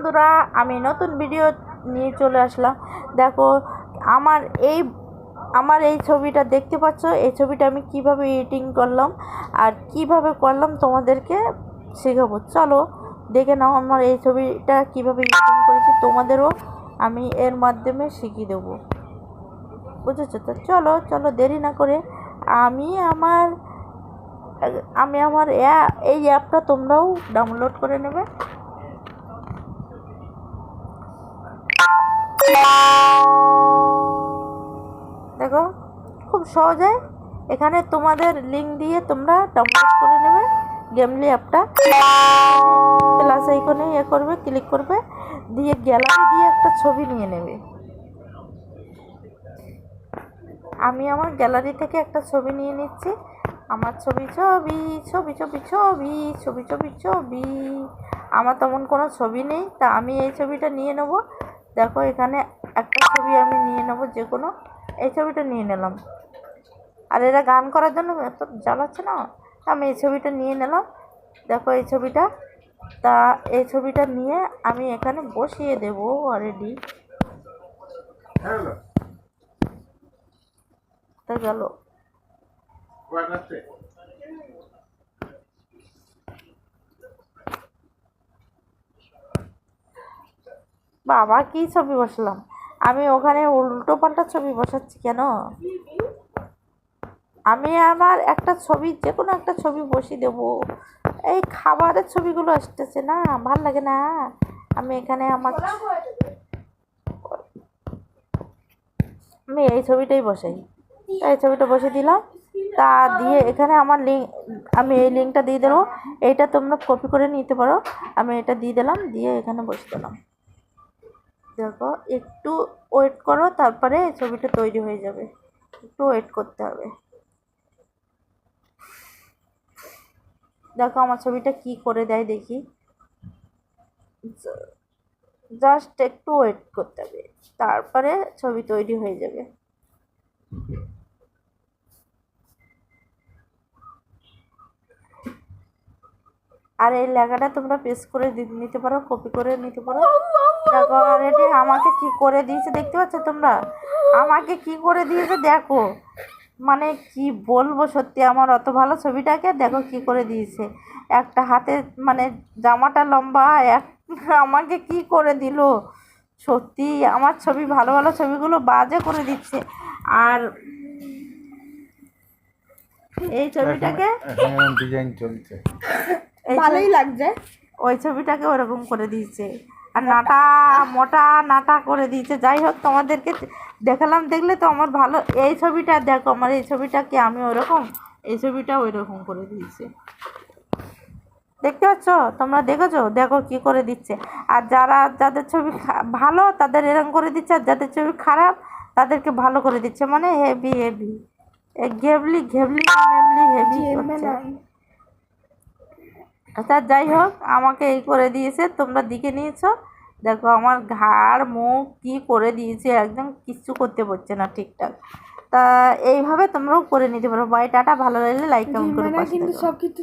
বন্ধুরা, আমি নতুন ভিডিও নিয়ে চলে আসলাম। দেখো, আমার এই আমার এই ছবিটা দেখতে পাচ্ছ? এই ছবিটা আমি কীভাবে এডিটিং করলাম আর কীভাবে করলাম তোমাদেরকে শেখাবো? চলো, দেখে নাও আমার এই ছবিটা কীভাবে এডিটিং করেছি। তোমাদেরও আমি এর মাধ্যমে শিখিয়ে দেবো। বুঝেছ তো? চলো চলো, দেরি না করে আমি আমার আমি আমার এই অ্যাপটা তোমরাও ডাউনলোড করে নেবে। দেখো, খুব সহজে এখানে তোমাদের লিঙ্ক দিয়ে তোমরা ডাউনলোড করে নেবে গেমলি অ্যাপটা প্লাস এইখানে ইয়ে করবে ক্লিক করবে, দিয়ে গ্যালারি দিয়ে একটা ছবি নিয়ে নেবে। আমি আমার গ্যালারি থেকে একটা ছবি নিয়ে নিচ্ছি। আমার ছবি ছবি ছবি ছবি ছবি ছবি ছবি ছবি। আমার তেমন কোনো ছবি নেই, তা আমি এই ছবিটা নিয়ে নেব। দেখো এখানে একটা ছবি আমি নিয়ে নেব যে কোনো। এই ছবিটা নিয়ে নিলাম। আর এরা গান করার জন্য এত জ্বালাচ্ছে না? তা আমি এই ছবিটা নিয়ে নিলাম। দেখো এই ছবিটা। তা এই ছবিটা নিয়ে আমি এখানে বসিয়ে দেবো অলরেডি. তা গেল। বাবা, কি ছবি বসালাম? আমি ওখানে উল্টো পাল্টা ছবি বসাচ্ছি কেন? আমি আমার একটা ছবি যে কোনো একটা ছবি বসিয়ে দেবো। এই খাবারের ছবিগুলো আসতেছে না, ভালো লাগে না। আমি এখানে আমার আমি এই ছবিটাই বসাই। এই ছবিটা বসে দিলাম। তা দিয়ে এখানে আমার লিঙ্ক আমি এই লিঙ্কটা দিয়ে দেবো। এইটা তোমরা কপি করে নিতে পারো। আমি এটা দিয়ে দিলাম, দিয়ে এখানে বসে দিলাম। দেখো, একটু ওয়েট করো, তারপরে ছবিটা তৈরি হয়ে যাবে। একটু ওয়েট করতে হবে। দেখো, আমার ছবিটা কি করে দেয় দেখি। জাস্ট একটু ওয়েট করতে হবে। তারপরে ছবি তৈরি হয়ে যাবে। আর এই লেখাটা তোমরা পেস্ট করে নিতে পারো কপি করে নিতে পারো। দেখো অলরেডি আমাকে কি করে দিয়েছে দেখতে পাচ্ছ তোমরা? আমাকে কি করে দিয়েছে দেখো। মানে কি বলব সত্যি আমার অত ভালো ছবিটাকে দেখো কি করে দিয়েছে। একটা হাতে মানে জামাটা লম্বা এক আমাকে কি করে দিল? সত্যি আমার ছবি ভালো ভালো ছবিগুলো বাজে করে দিচ্ছে। আর এই ছবিটাকে ডিজাইন চলছে। এই ভালোই লাগছে। ওই ছবিটাকে ওরকম করে দিয়েছে। আর নাটা মোটা নাটা করে দিয়েছে। যাই হোক তোমাদেরকে দেখালাম দেখলে তো আমার ভালো। এই ছবিটা দেখো আমার এই ছবিটা কি আমি ওরকম এই ছবিটা ওই রকম করে দিয়েছে। দেখতে পাচ্ছ? তোমরা দেখেছ? দেখো কি করে দিচ্ছে। আর যারা যাদের ছবি ভালো তাদের এরকম করে দিচ্ছে। আর যাদের ছবি খারাপ তাদেরকে ভালো করে দিচ্ছে। মানে হেভি হেভি ঘেবলি ঘেবলি মেমলি হেভি করছে আচ্ছা যাই হোক আমাকে এই করে দিয়েছে তোমরা দিকে নিয়েছ। দেখো আমার ঘাড় মুখ কি করে দিয়েছে একদম কিচ্ছু করতে পারছে না ঠিকঠাক। তা এইভাবে তোমরাও করে নিতে পারো। Bye tata. ভালো লাগলে লাইক কমেন্ট করে মানে কিন্তু সব কিছু